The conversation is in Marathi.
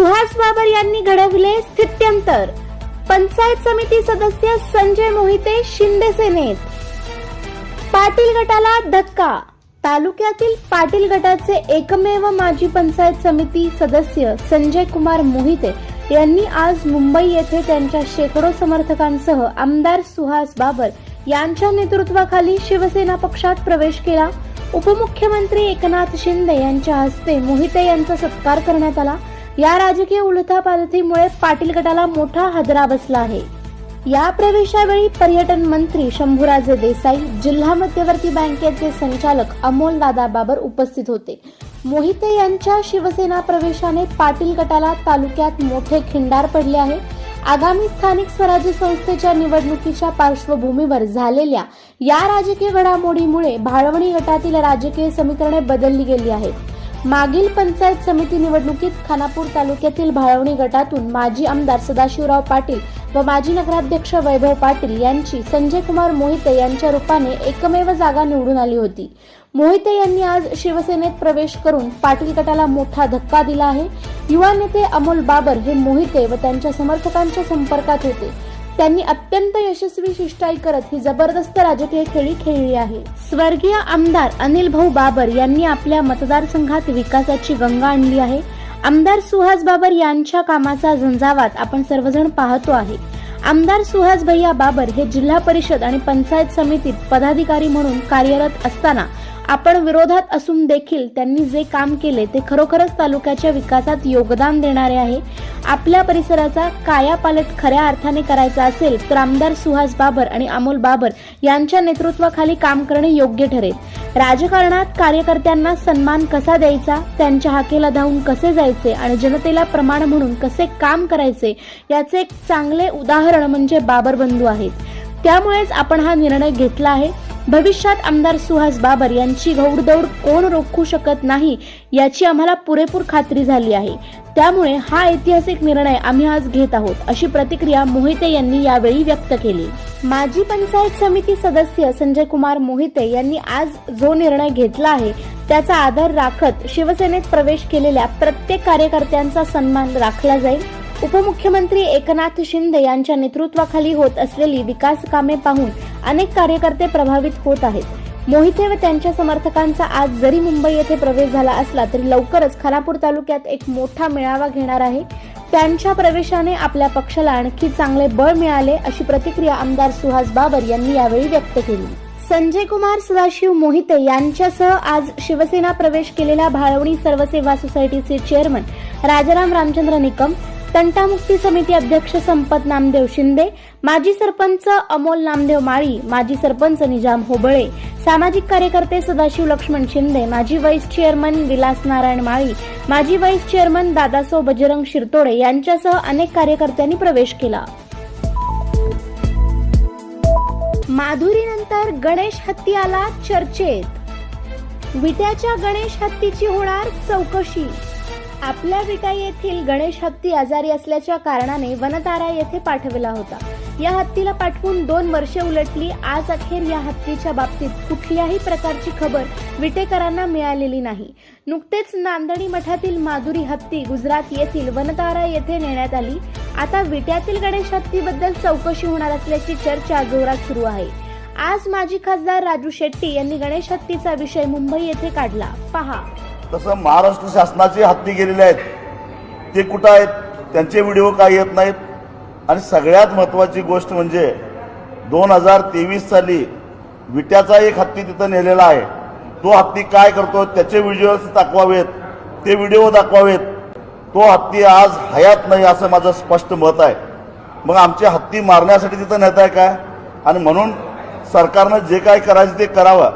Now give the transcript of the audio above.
सुहास बाबर यांनी घडविले स्थित्यंतर. पंचायत समिती सदस्य संजय मोहिते शिंदे सेनेत. पाटील गटाला धक्का. तालुक्यातील पाटील गटाचे एकमेव माजी पंचायत समिती सदस्य संजय कुमार मोहिते यांनी आज मुंबई येथे त्यांच्या शेकडो समर्थकांसह आमदार सुहास बाबर यांच्या नेतृत्वाखाली शिवसेना पक्षात प्रवेश केला. उपमुख्यमंत्री एकनाथ शिंदे यांच्या हस्ते मोहिते यांचा सत्कार करण्यात आला. या राजकीय उलथापालथीमुळे पाटील गटाला मोठा हादरा बसला आहे. या प्रवेशावेळी पर्यटन मंत्री शंभूराजे देसाई जिल्हा मध्यवर्ती बँकेचे संचालक अमोल दादा बाबर उपस्थित होते. मोहिते यांच्या शिवसेना प्रवेशाने पाटील गटाला तालुक्यात मोठे खिंडार पडले आहे. आगामी स्थानिक स्वराज्य संस्थेच्या निवडणुकीच्या पार्श्वभूमीवर झालेल्या या राजकीय घडामोडीमुळे भाळवणी गटातील राजकीय समीकरणे बदलली गेली आहेत. मागील पंचायत समिती निवडणुकीत खानापूर तालुक्यातील भाळवणी गटातून माजी आमदार सदाशिवराव पाटील व माजी नगराध्यक्ष वैभव पाटील यांची संजय कुमार मोहिते यांच्या रूपाने एकमेव जागा निवडून आली होती. मोहिते यांनी आज शिवसेनेत प्रवेश करून पाटील गटाला मोठा धक्का दिला आहे. युवा नेते अमोल बाबर हे मोहिते व त्यांच्या समर्थकांच्या संपर्कात होते. त्यांनी अत्यंत यशस्वी शिष्टाई करत ही जबरदस्त राजकीय खेळी खेळली आहे. स्वर्गीय आमदार अनिल भाऊ बाबर यांनी आपल्या मतदारसंघात विकासाची गंगा आणली आहे. आमदार सुहास बाबर यांच्या कामाचा झंझावात आपण सर्वजण पाहतो आहे. आमदार सुहास भैया बाबर हे जिल्हा परिषद आणि पंचायत समितीत पदाधिकारी म्हणून कार्यरत असताना आपण विरोधात असून देखील त्यांनी जे काम केले ते खरोखरच तालुक्याच्या विकासात योगदान देणारे आहे. आपल्या परिसराचा कायापालट खऱ्या अर्थाने करायचा असेल तर आमदार सुहास बाबर आणि अमोल बाबर यांच्या नेतृत्वाखाली काम करणे योग्य ठरेल. राजकारणात कार्यकर्त्यांना सन्मान कसा द्यायचा त्यांच्या हाकेला धावून कसे जायचे आणि जनतेला प्रमाण म्हणून कसे काम करायचे याचे एक चांगले उदाहरण म्हणजे बाबर बंधू आहेत. त्यामुळेच आपण हा निर्णय घेतला आहे. भविष्यात आमदार सुहास बाबर यांची घौडदौड कोण रोखू शकत नाही याची आम्हाला पुरेपूर खात्री झाली आहे. त्यामुळे हा ऐतिहासिक निर्णय आम्ही आज घेत आहोत अशी प्रतिक्रिया मोहिते यांनी यावेळी व्यक्त केली. माजी पंचायत समिती सदस्य संजय कुमार मोहिते यांनी आज जो निर्णय घेतला आहे त्याचा आधार राखत शिवसेनेत प्रवेश केलेल्या प्रत्येक कार्यकर्त्यांचा सन्मान राखला जाईल. उपमुख्यमंत्री एकनाथ शिंदे यांच्या नेतृत्वाखाली होत असलेली विकास कामे पाहून अनेक कार्यकर्ते प्रभावित होत आहेत. मोहिते व त्यांच्या समर्थकांचा आज जरी मुंबई येथे प्रवेश झाला असला तरी लवकरच खानापूर तालुक्यात एक मोठा मेळावा घेणार आहे. त्यांच्या प्रवेशाने आपल्या पक्षाला आणखी चांगले बळ मिळाले अशी प्रतिक्रिया आमदार सुहास बाबर यांनी यावेळी व्यक्त केली. संजय कुमार सदाशिव मोहिते यांच्यासह आज शिवसेना प्रवेश केलेल्या भाळवणी सर्वसेवा सोसायटीचे चेअरमन राजाराम रामचंद्र निकम तंटामुक्ती समिती अध्यक्ष संपत नामदेव शिंदे माजी सरपंच अमोल नामदेव माळी माजी सरपंच निजाम होबळे सामाजिक कार्यकर्ते सदाशिव लक्ष्मण शिंदे माजी वाईस चेअरमन विलास नारायण माळी माजी वाईस चेअरमन दादासो बजरंग शिरतोडे यांच्यासह अनेक कार्यकर्त्यांनी प्रवेश केला. माधुरीनंतर गणेश हत्ती आला चर्चेत. विट्याच्या गणेश हत्तीची होणार चौकशी. आपल्या विटा येथील गणेश हत्ती आजारी असल्याच्या कारणाने वनतारा येथे पाठविला होता. या हत्तीला पाठवून दोन वर्षे उलटली. आज अखेर या हत्तीच्या बाबतीत कुठल्याही प्रकारची खबर विटेकरांना मिळालेली नाही. नुकतेच नांदणी मठातील माधुरी हत्ती गुजरात येथील वनतारा येथे नेण्यात आली. आता विट्यातील गणेश हत्तीबद्दल चौकशी होणार असल्याची चर्चा जोरात सुरू आहे. आज माजी खासदार राजू शेट्टी यांनी गणेश हत्तीचा विषय मुंबई येथे काढला. पहा. तसं महाराष्ट्र शासनाचे हत्ती गेलेले आहेत. ते कुठं आहेत? त्यांचे व्हिडिओ काय येत नाहीत? आणि सगळ्यात महत्त्वाची गोष्ट म्हणजे दोन हजार तेवीस साली विट्याचा एक हत्ती तिथं नेलेला आहे. तो हत्ती काय करतो त्याचे व्हिडिओ दाखवावेत. ते व्हिडिओ दाखवावेत. तो हत्ती आज हयात नाही असं माझं स्पष्ट मत आहे. मग आमचे हत्ती मारण्यासाठी तिथं नेत आहे काय? आणि म्हणून सरकारनं जे काय करायचं ते करावं.